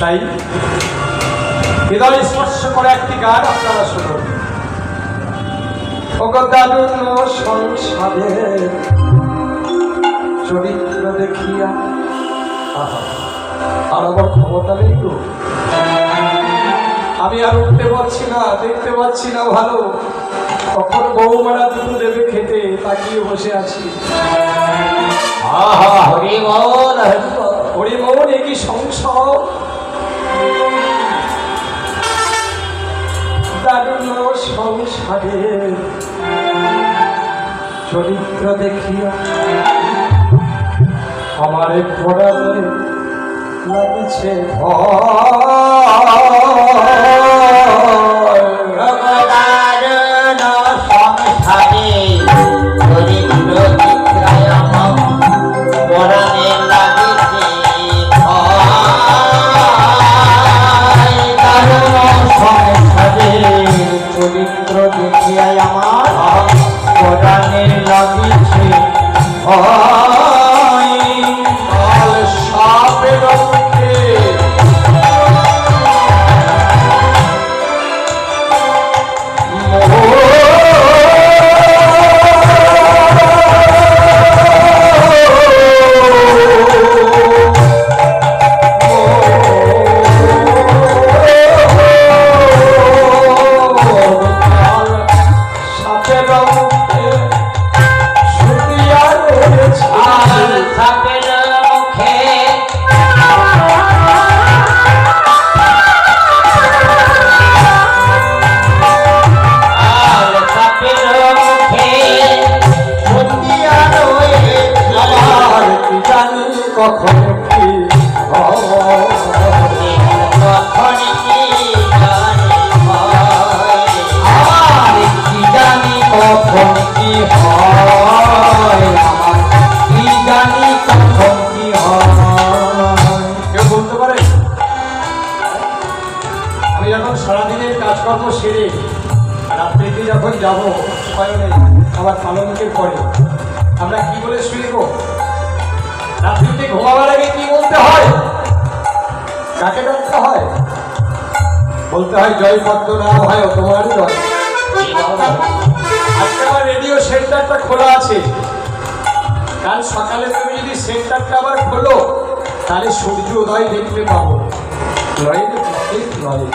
তাই হৃদয় স্পর্শ করে একটি গান আপনারা শুনুন। চরিত্র দেখিয়া আর আমার ক্ষমতা নেই তো। আমি আর উঠতে পারছি না দেখতে পাচ্ছি না ভালো। কখন বৌমারা দুটো দেবে খেতে তাকিয়ে বসে আছি। আহা হরি বল হরি বল হরিমোহন একই সংসার? সংসারের চরিত্র দেখিয়া আমার পড়ালে লাগছে ভয়। পরাণে লাগিছে ভয়। আমি যখন সারাদিনের কাজকর্ম সেরে রাত্রিতে যখন যাব শয়নে আবার পালনকে পরে, আমরা কি বলে গো রাত্রিতে ঘুমাবার আগে কি বলতে হয়? কাকে ডাকতে হয়? বলতে হয়, জয় পদ্ম না হয় তোমার আজকে আমার রেডিও সেন্টারটা খোলা আছে। কাল সকালে তুমি যদি সেন্টারটা আবার খোলো, তাহলে সূর্য উদয় দেখতে পাবো। নয় নয়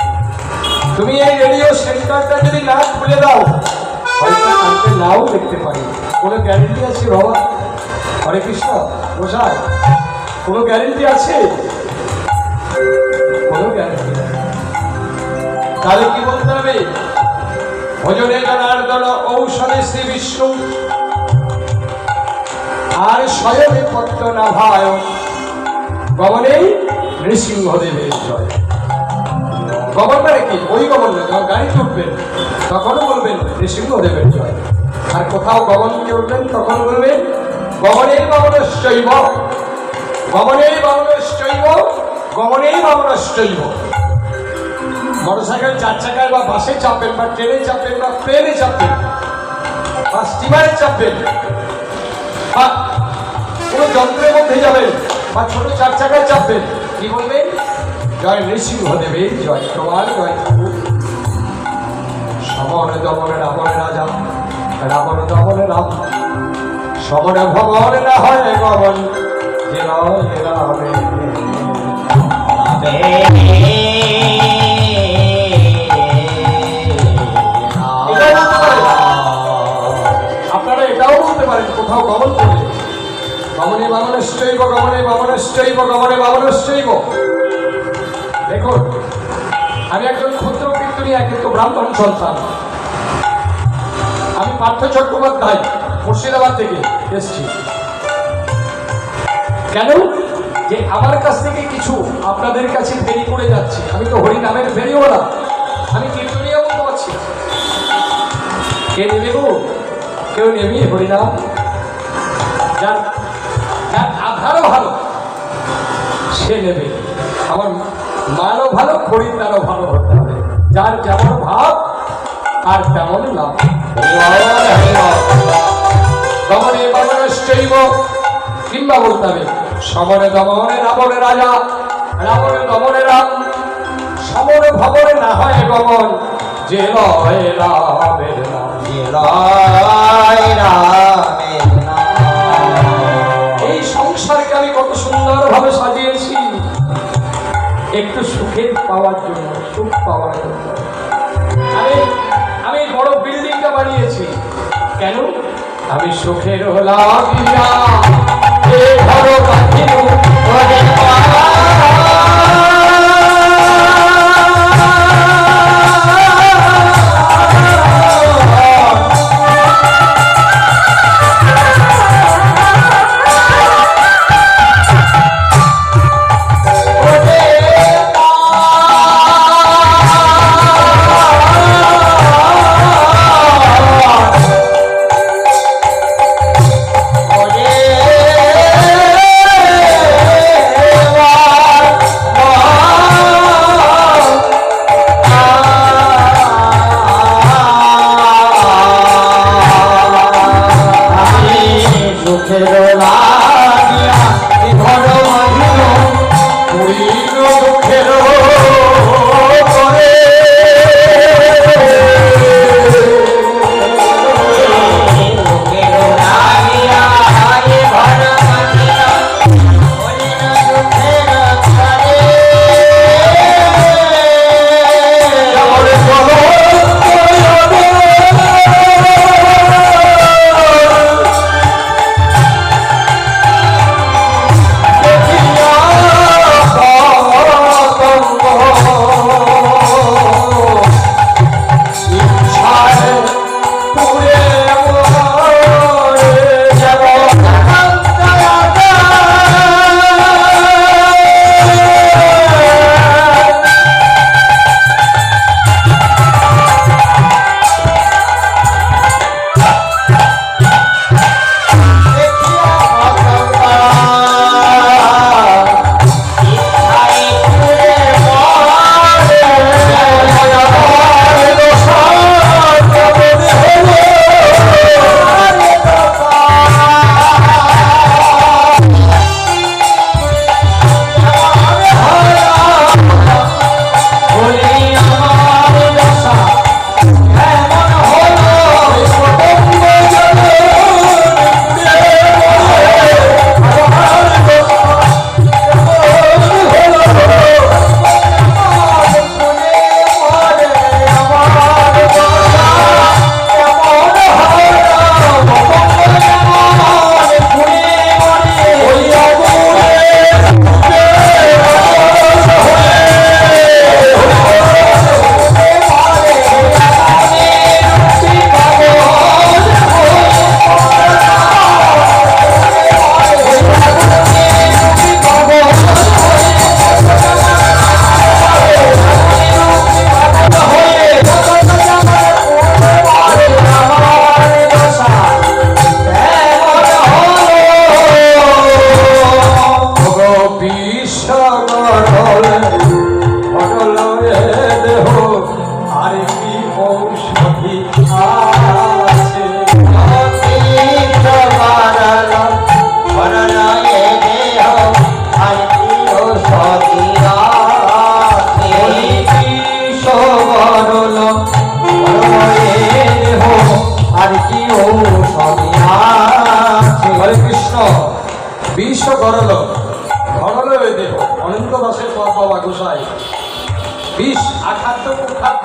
তুমি এই রেডিও সেন্টারটা যদি না খুলে দাও, হয়তো নাও দেখতে পারি। কোনো গ্যারেন্টি আছে বাবা? হরে কৃষ্ণ বোঝায় কোনো গ্যারেন্টি আছে? কোনো গ্যারেন্টি তাহলে কি বলতে হবে? ভজনে জনার্দন ঔষধে শ্রী বিষ্ণু। আর স্বয়নে পত্র নাভায় গমনেই নৃসিংহদেবের জয়। গভর্নরে কি? ওই গভর্নর যখন গাড়ি উঠবেন তখনও বলবেন নৃসিংহদেবের জয়। আর কোথাও গগনকে উঠবেন, তখন বলবেন, গমনেই বামনশ্চৈব। গমনেই বামনশ্চৈব গমনেই বামনশ্চৈব। মোটরসাইকেল চার চাকায় বা বাসে চাপেন বা ট্রেনে চাপেন বা প্লেনে চাপেন, বা স্টিমারে চাপবেন বা কোনো যন্ত্রের মধ্যে যাবেন, বা ছোট চার চাকায় চাপবেন, কি বলবেন? জয় নৃসিংহদেবে জয় তোমার জয় সমর দমন রাবণ রাজা রাবণ দমন রাম সমর ভবন না হয় গমন যে আপনারা এটাও বলতে পারেন কোথাও গমন করলে গমনে বামনশ্চৈব গমনে বামনশ্চৈব গমনে বামনশ্চৈব দেখুন, আমি একজন ক্ষুদ্র কীর্তনিয়া কিন্তু ব্রাহ্মণ সন্তান। আমি পার্থ চট্টোপাধ্যায়, মুর্শিদাবাদ থেকে এসছি। কেন? যে আমার কাছ থেকে কিছু আপনাদের কাছে ফেরি করে যাচ্ছে। আমি তো হরি নামের ফেরিওয়ালা আমি কীর্তনিয়া বলতে পারছি কে নেবে গো? কেউ নেবি হরিনাম? যার যার আধারও ভালো, সে নেবে। আমার মানও ভালো খরিদ্দারও ভালো হতে হবে। যার যেমন ভাব আর তেমন লাভ। কিংবা বলতে হবে, সমরে দমনে রাবণে রাজা, রাবণ দমনে রাম। সমর ভবনে না হয় গমন যে এই সংসারকে আমি কত সুন্দরভাবে সাজিয়েছি একটু সুখের পাওয়ার জন্য, সুখ পাওয়ার জন্য। আমি আমি বড় বিল্ডিংটা বানিয়েছি। কেন? আমি সুখের লাগিয়া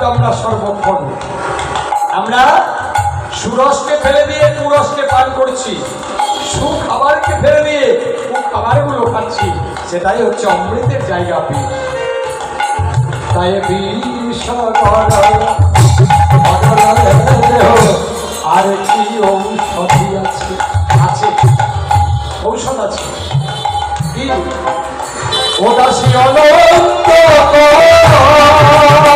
আমরা সর্বক্ষণ। আমরা সুরসকে ফেলে দিয়ে কুরসকে পান করছি। সুখাবারকে ফেলে দিয়ে কুখাবারগুলো খাচ্ছি। সেটাই হচ্ছে অমৃতের জায়গা বিষ তাই আর কি ঔষধি আছে? আছে। ঔষধ আছে। কি? ও অনন্ত